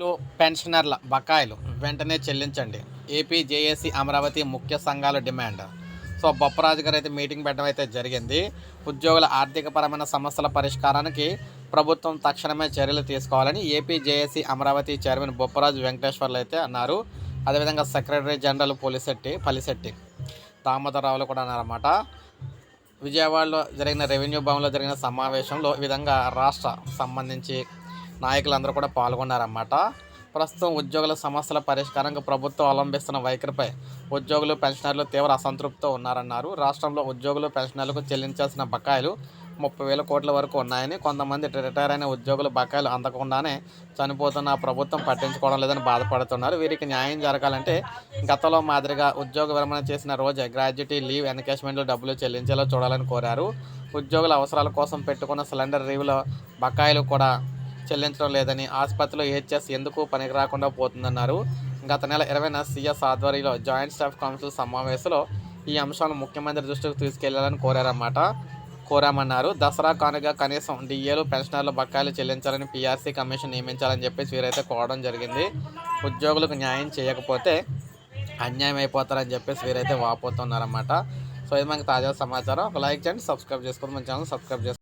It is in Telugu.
ఉద్యోగులు పెన్షనర్ల బకాయిలు వెంటనే చెల్లించండి. ఏపీ జేఏసీ అమరావతి ముఖ్య సంఘాల డిమాండ్. సో బొప్పరాజు గారు అయితే మీటింగ్ పెట్టడం అయితే జరిగింది. ఉద్యోగుల ఆర్థికపరమైన సమస్యల పరిష్కారానికి ప్రభుత్వం తక్షణమే చర్యలు తీసుకోవాలని AP JAC Amaravati chairman Bopparaju Venkateswarlu అయితే అన్నారు. అదేవిధంగా సెక్రటరీ జనరల్ పోలిశెట్టి పలిశెట్టి దామోదరరావులు కూడా అన్నారన్నమాట. విజయవాడలో జరిగిన రెవెన్యూ భవన్లో జరిగిన సమావేశంలో ఈ విధంగా రాష్ట్ర సంబంధించి నాయకులందరూ కూడా పాల్గొన్నారన్నమాట. ప్రస్తుతం ఉద్యోగుల సమస్యల పరిష్కారంగా ప్రభుత్వం అవలంబిస్తున్న వైఖరిపై ఉద్యోగులు పెన్షనర్లు తీవ్ర అసంతృప్తితో ఉన్నారన్నారు. రాష్ట్రంలో ఉద్యోగులు పెన్షనర్లకు చెల్లించాల్సిన బకాయిలు ముప్పై వేల కోట్ల వరకు ఉన్నాయని కొంతమంది రిటైర్ అయిన ఉద్యోగులు బకాయిలు అందకుండానే చనిపోతున్న ప్రభుత్వం పట్టించుకోవడం లేదని బాధపడుతున్నారు. వీరికి న్యాయం జరగాలంటే గతంలో మాదిరిగా ఉద్యోగ విరమణ చేసిన రోజే గ్రాడ్యుటీ లీవ్ ఎన్కేష్మెంట్లు డబ్బులు చెల్లించేలా చూడాలని కోరారు. ఉద్యోగుల అవసరాల కోసం పెట్టుకున్న సిలిండర్ రీవ్లో బకాయిలు కూడా చెల్లించడం లేదని ఆసుపత్రిలో ఏహెచ్ఎస్ ఎందుకు పనికి రాకుండా పోతుందన్నారు. గత నెల ఇరవైన సీఎస్ ఆధ్వర్యంలో జాయింట్ స్టాఫ్ కౌన్సిల్ సమావేశంలో ఈ అంశాలను ముఖ్యమంత్రి దృష్టికి తీసుకెళ్ళాలని కోరారన్నమాట. కోరామన్నారు. దసరా కానుక కనీసం డిఏలు పెన్షనర్లు బకాయిలు చెల్లించాలని పీఆర్సీ కమిషన్ నియమించాలని చెప్పేసి వీరైతే కోరడం జరిగింది. ఉద్యోగులకు న్యాయం చేయకపోతే అన్యాయం అయిపోతారని చెప్పేసి వీరైతే వాపోతున్నారన్నమాట. సో ఇది మనకి తాజా సమాచారం. ఒక లైక్ చేయండి సబ్స్క్రైబ్ చేసుకోండి. మన ఛానల్ సబ్స్క్రైబ్ చేసుకోండి.